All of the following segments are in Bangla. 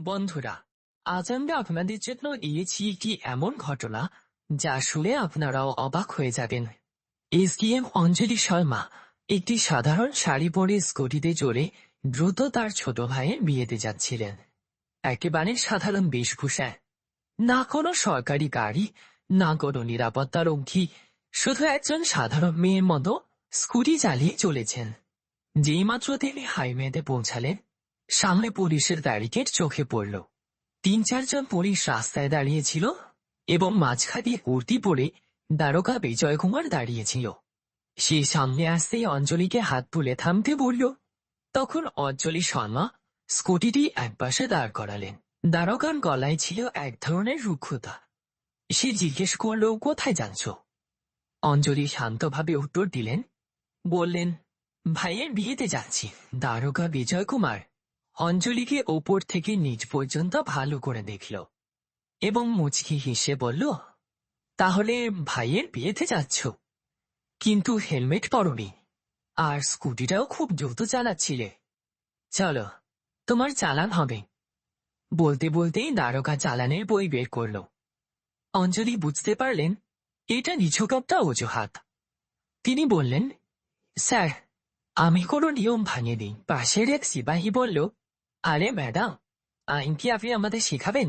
বন্ধুরা, আজ আমরা আপনাদের জন্য এনেছি একটি এমন ঘটনা যা শুনে আপনারাও অবাক হয়ে যাবেন। এসডিএম অঞ্জলি শর্মা একটি সাধারণ শাড়ি পরে স্কুটিতে চড়ে দ্রুত তার ছোট ভাইয়ের বিয়েতে যাচ্ছিলেন। একেবারে সাধারণ বেশভূষায় না কোনো সরকারি গাড়ি, না কোনো নিরাপত্তা রক্ষী, শুধু একজন সাধারণ মেয়ের মতো স্কুটি চালিয়ে চলেছেন। যেই মাত্র তিনি হাইওয়েতে পৌঁছালেন সামনে পুলিশের ব্যারিকেড চোখে পড়ল। তিন চারজন পুলিশ রাস্তায় দাঁড়িয়েছিল এবং মাঝখা দিয়ে কুর্তি পরে দ্বারকা বিজয় কুমার দাঁড়িয়েছিল। সে সামনে আসতেই অঞ্জলিকে হাত তুলে থামতে বলল, তখন অঞ্জলি শর্মা স্কুটিটি একপাশে দাঁড় করালেন। দ্বারকার গলায় ছিল এক ধরনের রুক্ষতা। সে জিজ্ঞেস করল, কোথায় যাচ্ছ? অঞ্জলি শান্তভাবে উত্তর দিলেন, বললেন, ভাইয়ের বিয়েতে যাচ্ছি দ্বারকা বিজয় কুমার অঞ্জলিকে ওপর থেকে নিচ পর্যন্ত ভালো করে দেখল এবং মুচকি হেসে বলল, তাহলে ভাইয়ের বিয়েতে যাচ্ছ। কিন্তু হেলমেট পরনি। আর স্কুটিটাও খুব দ্রুত চালাচ্ছিলে। চলো, তোমার চালান হবে বলতে বলতেই দ্বারকা চালানের বই বের করল। অঞ্জলি বুঝতে পারলেন, এটা নিছক একটা অজুহাত। তিনি বললেন, স্যার, আমি কোনো নিয়ম ভাঙে দিই পাশের এক সিপাহী বলল আরে ম্যাডাম আইন কি আপনি আমাদের শেখাবেন।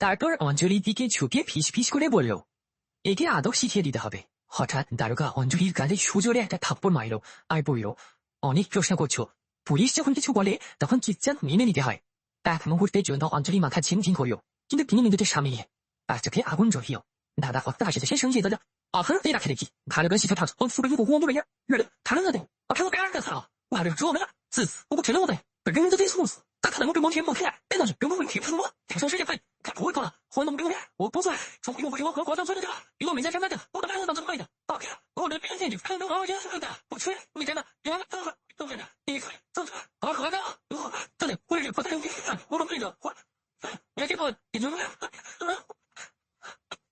তারপর অঞ্জলির দিকে ঝুঁকে ফিসফিস করে বলল, একে আদক শিখিয়ে দিতে হবে। হঠাৎ দারোগা অঞ্জলির গালে সুজোরে একটা থাপ্পড় মারল আর বলল, অনেক প্রশ্ন করছ। পুলিশ যখন কিছু বলে, তখন চিৎচান মেনে নিতে হয়। এক মুহূর্তের জন্য অঞ্জলি মাথা ঝিনঝিন করিল, কিন্তু তিনি নিজেদের স্বামী তার চোখে আগুন জহিও দাদা হত্যা আসেছে সে শুনছি দাদা আঠারো দিয়ে রাখে দেখি। ভালো করে শিখে থাক। ভালো চো না। ও ছেলে দেয় 人人都在说事，他看到我跟某天某天，难道是跟某天不是我？天生事业份，他不会看了，活动不用练，我工作，从不运动，我喝高档水的多，有我没在上班的，我的办公室是坏的，OK，我的便利店就开到二号线的，不吃，每天的，别了，走了，走了，你走，走走，二号线，走走，我这里不带路，我弄不 了，我，别给我，你走，嗯，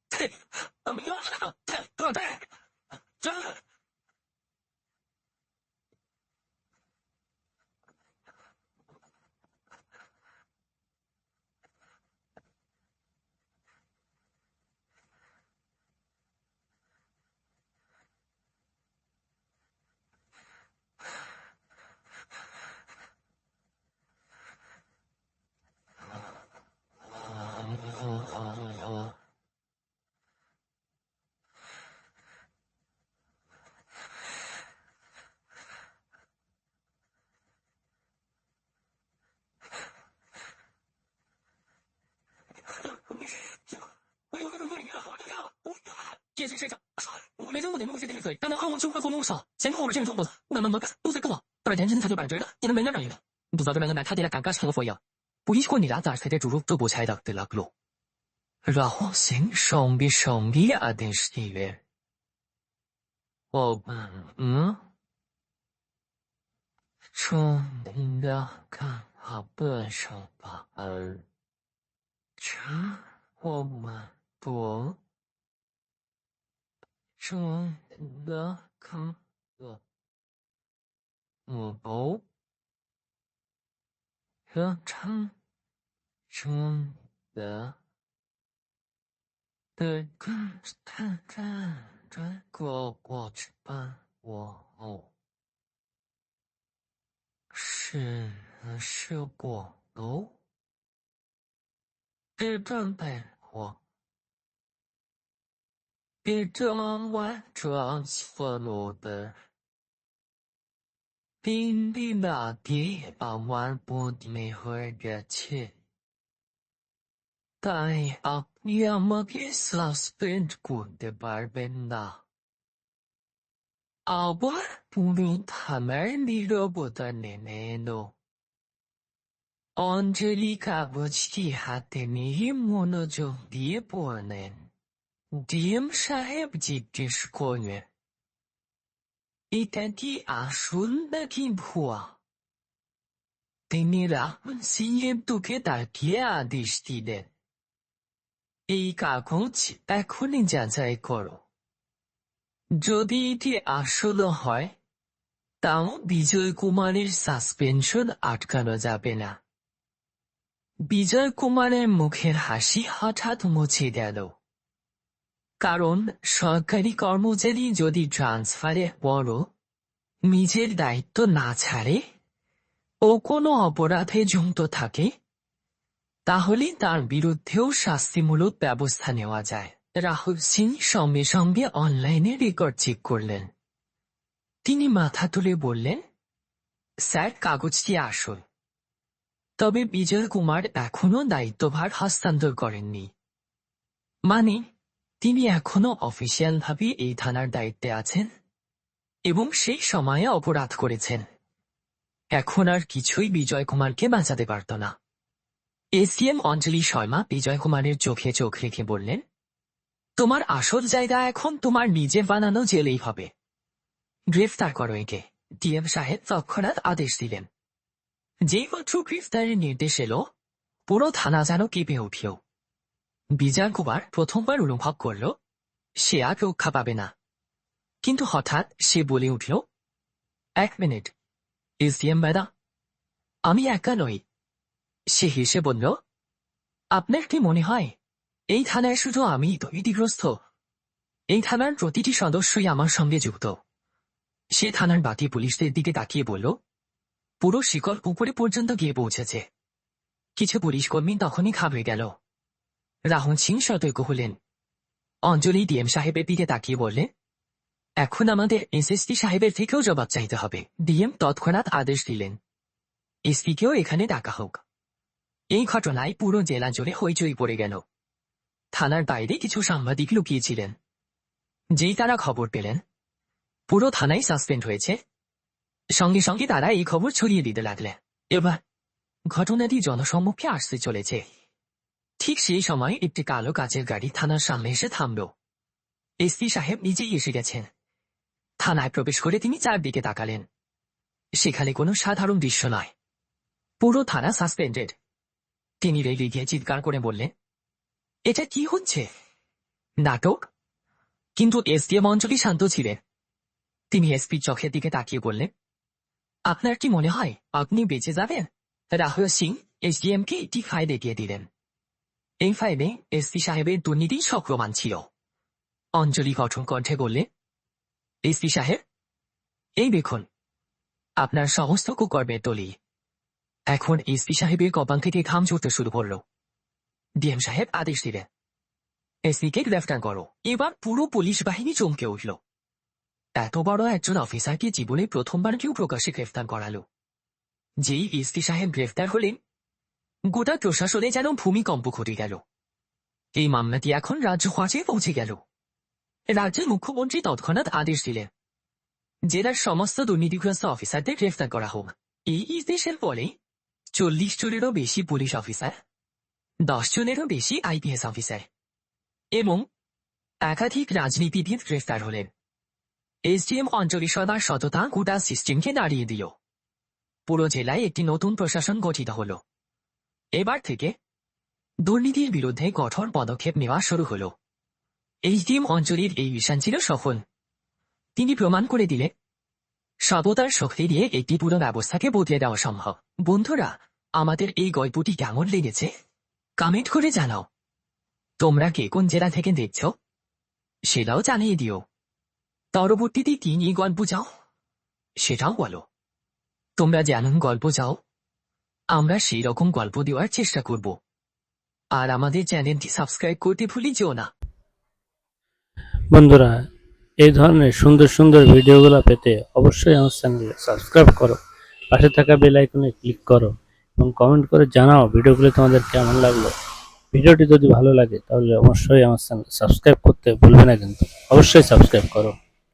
对，没有。也是？我没们人，但能安稳生活做梦。我们的，那么没干，都在干了。到了就了，你能没？不知道两个男他爹来干干啥了佛爷？不你俩都不的？了，哥。然后上边上边啊，电视里。哦，嗯。中的看法不？我们不。中的看的我包和唱中的的看看看转过过去吧，我哦是是广楼，这状态我。Bitte what transfer আমার বদলে হয়ে গেছে তাই আপনি আমাকে পারবেন না আবার পুরো থানায় নিরবতা নেমে অঞ্জলি কাগজটি হাতে নিয়ে মনোযোগ দিয়ে পড়লেন ডিএম সাহেব জিজ্ঞেস করলেন, এটা কি আসল নাকি ভুয়া? তিনি রাহুল সিং এর দিকে তাকিয়ে আদেশ দিলেন, এই কাগজ এখনই যাচাই করো। যদি এটি আসল হয় তাও বিজয় কুমারের সাসপেনশন আটকানো যাবে না বিজয় কুমারের মুখের হাসি হঠাৎ মুছে দেয় কারণ সরকারি কর্মচারী যদি ট্রান্সফারে বড় নিজের দায়িত্ব না ছাড়ে ও কোনো অপরাধে যুক্ত থাকে, তাহলে তার বিরুদ্ধেও শাস্তিমূলক ব্যবস্থা নেওয়া যায়। রাহুল সিং সঙ্গে সঙ্গে অনলাইনে রেকর্ড চেক করলেন। তিনি মাথা তুলে বললেন, স্যার, কাগজটি আসল তবে বিজয় কুমার এখনও দায়িত্বভার হস্তান্তর করেননি। মানে তিনি এখনও অফিসিয়ালভাবে এই থানার দায়িত্বে আছেন এবং সেই সময়ে অপরাধ করেছেন। এখন আর কিছুই বিজয় কুমারকে বাঁচাতে পারত না। এসিএম অঞ্জলি শর্মা বিজয় কুমারের চোখে চোখ রেখে বললেন, তোমার আসল জায়গা এখন তোমার নিজে বানানো জেলেই হবে। গ্রেফতার করো একে। ডিএম সাহেব তৎক্ষণাৎ আদেশ দিলেন। যেই মাত্র গ্রেফতারের নির্দেশ এলো, পুরো থানা যেন কেঁপে উঠল বিজয় কুমার প্রথমবার অনুভব করল, সে আর রক্ষা পাবে না। কিন্তু হঠাৎ সে বলে উঠল, এক মিনিট, এসডিএম বেদা আমি একা নই। সে হেসে বলল, আপনার কি মনে হয়, এই থানায় শুধু আমি দৈতিগ্রস্ত এই থানার প্রতিটি সদস্যই আমার সঙ্গে যুক্ত। সে থানার বাকি পুলিশদের দিকে তাকিয়ে বলল, পুরো শিকড় উপরে পর্যন্ত গিয়ে পৌঁছেছে। কিছু পুলিশকর্মী তখনই ঘাবড়ে গেল। রাহুল সিং সতর্ক হলেন অঞ্জলি ডিএম সাহেবের দিকে তাকিয়ে বললে এখন আমাদের এসএসপি সাহেবের থেকেও জবাব চাইতে হবে। ডিএম তৎক্ষণাৎ আদেশ দিলেন এসপিকেও এখানে ডাকা হোক। এই ঘটনায় পুরো জেলা জুড়ে হইচই পড়ে গেল। থানার বাইরে কিছু সাংবাদিক লুকিয়েছিলেন। যেই তারা খবর পেলেন, পুরো থানায় সাসপেন্ড হয়েছে। সঙ্গে সঙ্গে তারা এই খবর ছড়িয়ে দিতে লাগলে এবার ঘটনাটি জনসম্মুখে আসতে চলেছে। ঠিক সেই সময় একটি কালো কাচের গাড়ি থানার সামনে এসে থামল। এসপি সাহেব নিজেই এসে গেছেন। থানায় প্রবেশ করে তিনি চারদিকে তাকালেন। সেখানে কোনো সাধারণ দৃশ্য নয়। পুরো থানা সাসপেন্ডেড। তিনি রেগে গিয়ে চিৎকার করে বললেন, এটা কি হচ্ছে? নাটক? কিন্তু এসডিএম অঞ্চলি শান্ত ছিলেন। তিনি এসপির চোখের দিকে তাকিয়ে বললেন, আপনার কি মনে হয় আপনি বেঁচে যাবেন? রাহুল সিং এসডিএম কে একটি ফাইল দেখিয়ে দিলেন। এই ফাইলে এসপি সাহেবের দুর্নীতি সক্রমান ছিল। অঞ্জলি গঠন কণ্ঠে বললে এসপি সাহেব, এই দেখুন, আপনার সমস্ত কুকর্মের তলি এখন এসপি সাহেবের কপাল থেকে ঘাম ঝরতে শুরু করল। ডিএম সাহেব আদেশ দিলেন এসপিকে গ্রেফতার করো। এবার পুরো পুলিশ বাহিনী চমকে উঠল। এত বড় একজন অফিসারকে জীবনে প্রথমবার কেউ প্রকাশ্যে গ্রেফতার করালো। যেই এসপি সাহেব গ্রেফতার হলেন গোটা প্রশাসনে যেন ভূমিকম্প ঘটে গেল। এই মামলাটি এখন রাজ্য হওয়াচে পৌঁছে গেল। রাজ্যের মুখ্যমন্ত্রী তৎক্ষণাৎ আদেশ দিলেন, জেলার সমস্ত দুর্নীতিগ্রস্ত অফিসারদের গ্রেফতার করা হোক। এই নির্দেশের ফলে চল্লিশ জনেরও বেশি পুলিশ অফিসার, দশ জনেরও বেশি আইপিএস অফিসার এবং একাধিক রাজনীতিবিদ গ্রেফতার হলেন। এসডিএম অঞ্চলি সদার সততা গোটা সিস্টেমকে দাঁড়িয়ে দিল। পুরো জেলায় একটি নতুন প্রশাসন গঠিত হল। এবার থেকে দুর্নীতির বিরুদ্ধে কঠোর পদক্ষেপ নেওয়া শুরু হল। এইচডিএম অঞ্চলের এই মিশন ছিল সফল। তিনি প্রমাণ করে দিলে সততার শক্তি দিয়ে একটি পুরো ব্যবস্থাকে বদলে দেওয়া সম্ভব। বন্ধুরা, আমাদের এই গল্পটি কেমন লেগেছে? কমেন্ট করে জানাও। তোমরা কে কোন জেলা থেকে দেখছ, সেটাও জানিয়ে দিও। পরবর্তীতে কি নিয়ে গল্প চাও, সেটাও বলো। তোমরা যেমন গল্প চাও আমরা সেই রকম গল্প দেওয়ার চেষ্টা করব। আর আমাদের চ্যানেলটি সাবস্ক্রাইব করতে ভুলে যেও না। বন্ধুরা, এই ধরনের সুন্দর সুন্দর ভিডিওগুলো পেতে অবশ্যই আমার চ্যানেলে সাবস্ক্রাইব করো, পাশে থাকা বেল আইকনে ক্লিক করো এবং কমেন্ট করে জানাও ভিডিওগুলো তোমাদের কেমন লাগল। ভিডিওটি যদি ভালো লাগে, তাহলে অবশ্যই আমার চ্যানেল সাবস্ক্রাইব করতে ভুলবে না কিন্তু। অবশ্যই সাবস্ক্রাইব করো।